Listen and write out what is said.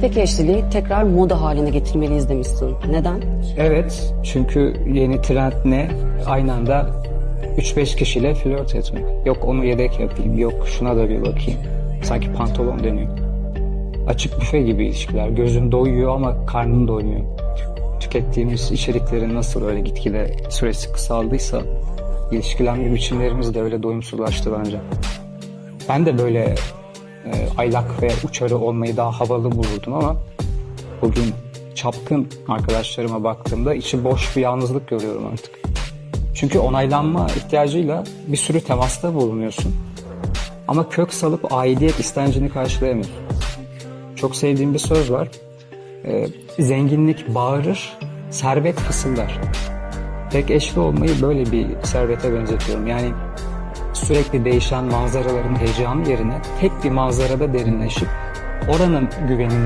Tek eşliliği tekrar moda haline getirmeliyiz demişsin. Neden? Evet, çünkü yeni trend ne? Aynı anda 3-5 kişiyle flört etmek. Yok onu yedek yapayım, yok şuna da bir bakayım. Sanki pantolon deniyor. Açık büfe gibi ilişkiler. Gözün doyuyor ama karnın doymuyor. Tükettiğimiz içeriklerin nasıl öyle gitgide süresi kısaldıysa ilişkilenme biçimlerimiz de öyle doyumsuzlaştı bence. Ben de böyle e, aylak ve uçarı olmayı daha havalı bulurdum ama bugün çapkın arkadaşlarıma baktığımda içi boş bir yalnızlık görüyorum artık. Çünkü onaylanma ihtiyacıyla bir sürü temasta bulunuyorsun. Ama kök salıp aidiyet istencini karşılayamıyorsun. Çok sevdiğim bir söz var. Ee, zenginlik bağırır, servet fısıldar. Tek eşli olmayı böyle bir servete benzetiyorum. Yani sürekli değişen manzaraların heyecanı yerine tek bir manzarada derinleşip oranın güvenini